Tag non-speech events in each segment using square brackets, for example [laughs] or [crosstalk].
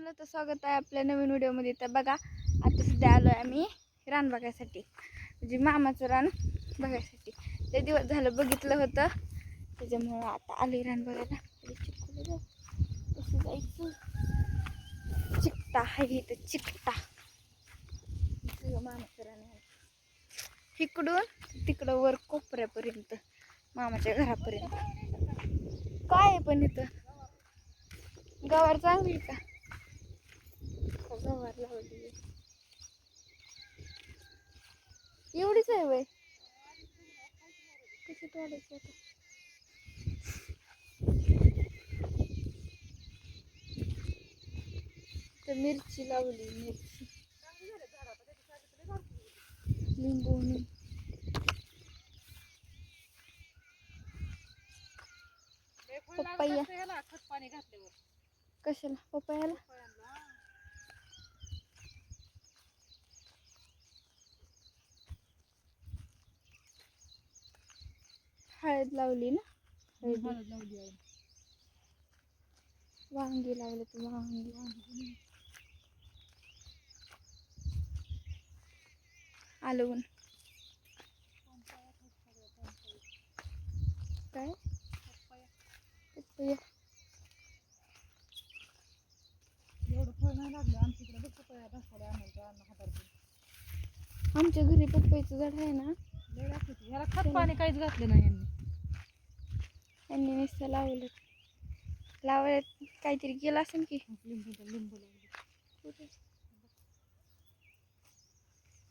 Channel तर स्वागत आहे आपल्या नवीन व्हिडिओमध्ये. तर बघा आता सध्या आलो आहे आम्ही रान बघायसाठी. म्हणजे मामाचं रान बघायसाठी. ते दिवस झालं बघितलं होतं. त्याच्यामुळं आता आले रान बघायला. इकडे चिपकून कसं जायचं? चिकटा आहे इथं चिकटा. मामाचं रान आहे. इकडून तिकडं वर कोपऱ्यापर्यंत मामाच्या घरापर्यंत. काय आहे पण इथं? गवार चांगली का? गवार लावली एवढीच आहे वय. कशी तोडायची आता? तर मिरची लावली मिरची लिंबू खत पाणी घातल्यावर. हळद लावली ना? हळदी. लावली आहे. वांगी लावले तर वांगी आलवून काय? पपया एवढं फळ नाही लागलं. आमच्या इकडे हातावर आमच्या घरी पपईचं झाड आहे ना? ह्याला खत पाणी काहीच घातलं नाही यांनी. त्यांनी नुसतं लावलं. लावल्यात काहीतरी केलं असेल की? लिंबू लिंबू लावले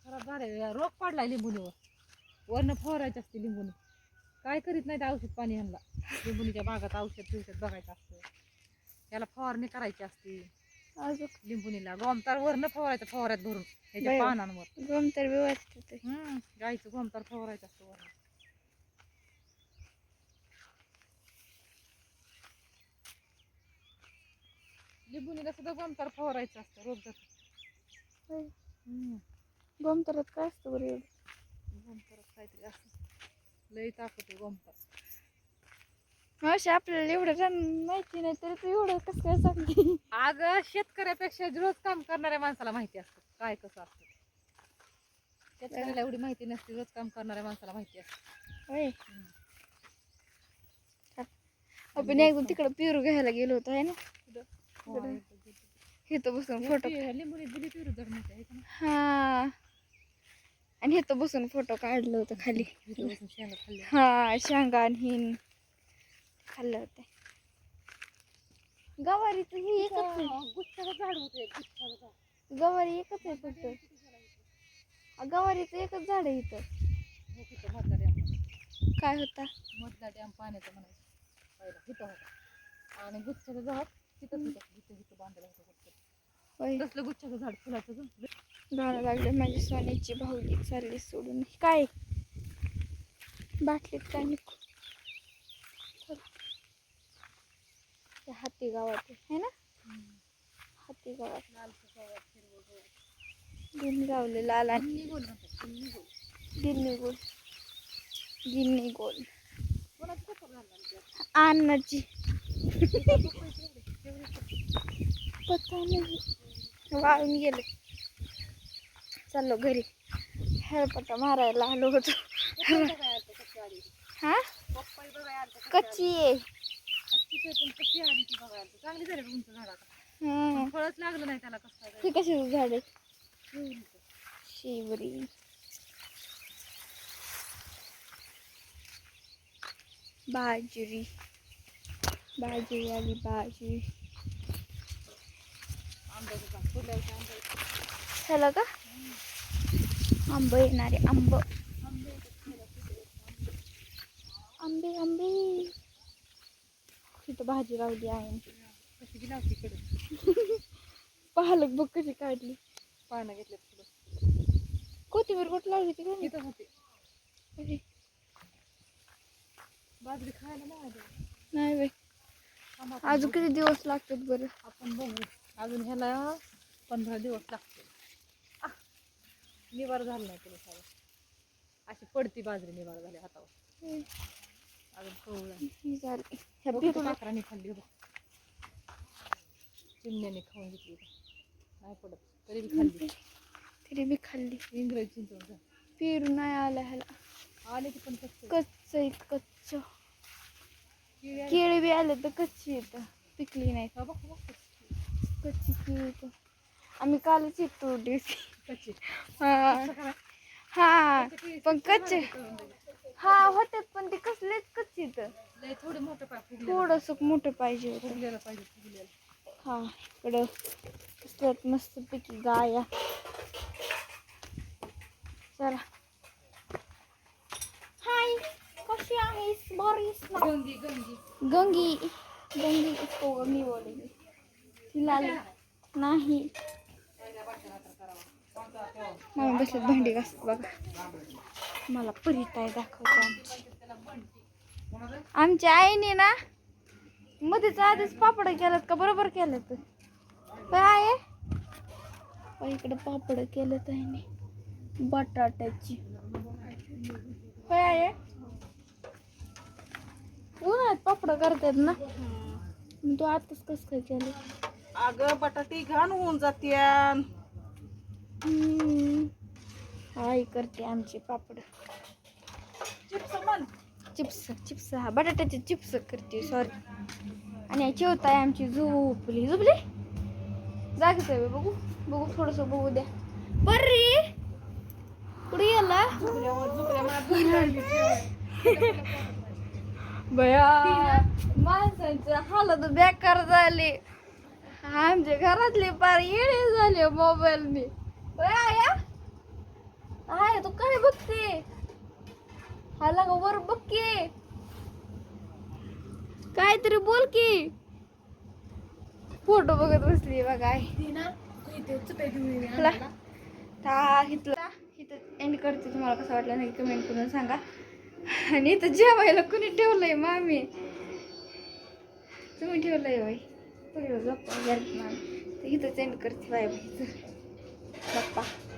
खराब झाले रोग पडलाय लिंबुनीवर. वरनं फवारायचं असते लिंबुनी. काय करीत नाही ते औषध पाणी ह्यांना. लिंबुनीच्या बागात औषध बिवषध बघायचं असतं. त्याला फवारणी करायची असते. अजून? लिंबुनीला गोमतार वरनं फवारायचं फवाऱ्यात भरून. त्याच्या. पानांवर. गम तर व्यवस्थित आहे. हम्म गाईचं गोमतार फवारायचं असतं वरनं. लिंबुनीला सुद्धा गोमतार फवारायचं असतं रोज जात होय. गम तरच काय असतं बरं एवढं? गोमतारात काहीतरी असतं. लई ताकद आहे गोमतार. मावशी आपल्याला एवढं माहिती नाही तरी तू एवढं कसं काय सांगते? अगं शेतकऱ्यापेक्षा रोज काम करणाऱ्या माणसाला माहिती असतं. काय कसं असतं? शेतकऱ्याला एवढी माहिती नसते रोज काम करणाऱ्या माणसाला माहिती असतं. आपण एकदम तिकडं पिरू घ्यायला गेलो होतो आहे ना? हो, इथं बसून फोटो? हा. आणि इथं बसून फोटो काढलं होतं खाली. हा शेंगा आणि हिन खाल्लं होते. गवारीचं ही एकच आहे. गुच्छाचं झाड होतं एक गुच्छाचं झाड. गवारी एकच आहे फक्त. गवारीचं एकच झाड आहे इथं. हे तिथं मधला डॅम काय होता? मधला डॅम पाण्याचा म्हणायचं. पहिला तिथं होता. आणि गुच्छाचं झाड तिथंच होतं. जिथं जिथं बांधलं होतं गुच्छाचं. होय. तसलं गुच्छाचं झाड फुलाचं. गाणं लागलं माझी सोन्याची भाऊली चालली सोडून. काय? बाटलीत काय नको ते हाती गावात आहे ना? हाती गावात. लालचं गवत, हिरवं गवत. गिन गावले लाल आणि गिन्नी गोल. गिन्नी गोल. गिन्नी गिन्नी? अन्नाची. पत्ता नाही. वाळून गेले. चाललो घरी. हेळपटा मारायला आलो होतो. हा? कच्ची आहे. पण कशी आली ती बघायला. चांगली झाली बघ उंच झाड आता. हम्म. पण फळच लागलं नाही त्याला कसं काय हे कशाचं झाड आहे झालं. शिवरी बाजरी बाजरी आली बाजरी आंब्याचं झाड, फुलाचं आंब्याचं. झालं का आंब येणारे आंब आंबे आहेत. आंबे आंबे तिथं भाजी लावली आहे. [laughs] पालक बघ कशी काढली. पानं घेतले कोथिंबीर कुठं लावली ती कोणी होते. बाजरी खायला नाही. नाही बाई. अजून. किती दिवस लागतात बरं? आपण बघू. अजून ह्याला पंधरा दिवस लागते निवार झालं नाही तुला अशी पडती बाजरी निवार झाली हातावर. तरी बी खाल्ली इंग्रजी पेरू नाही आला ह्याला आले की पण कच्च. आहेत कच्च. केळी बी आले तर कच्ची येतं पिकली नाही कच्ची केळी आम्ही कालच येत तोडली कच्ची. हा? हा पण कच्चे. हा होतात पण ते कसलेच कच्ची लय थोडे मोठं थोडस मोठं पाहिजे होतं. हा इकडं असल्यात मस्त पिकी गाया. चला. हाय कशी आहेस? बरीस गंगी गंगी. गंगी. गंगी इसको गंगी बोलेगी तिला नाही. मामा बसल्यात भांडी घासत बघा. मला परिताय दाखवतो आमची. आमच्या आईने ना मध्येच आधीच पापड केलं का बरोबर केल्यात काय आहे? इकडे पापड केलं आईने. बटाट्याची. काय आहे? उन्हाळ्यात पापड करतात ना. तू आताच कस काय केलं? अगं बटाटी घाण होऊन जाते आई करते आमचे पापड. चिप्स चिप्स चिप्स हा बटाट्याचे चिप्स करते सॉरी आणि चिवता आहे आमची झोपली. झोपली? जागेच आहे बघू बघू थोडस बघू द्या. बर्री कुठे गेला? बया माणसांची हालत बेकार झाली. आमच्या घरातले पार येणे झाले मोबाईलने. बया आहे तू काय बघते? हाला का वर बघ की. काहीतरी बोल की. फोटो बघत बसली बघा इथला. इथं एंड करते तुम्हाला कसं वाटलं नाही कमेंट करून सांगा. आणि इथं जेवायला कुणी ठेवलंय मामी? तुम्ही ठेवलंय बाई. बघा गप्पा मामी तर इथंच एंड करते बाय बाई बाप्पा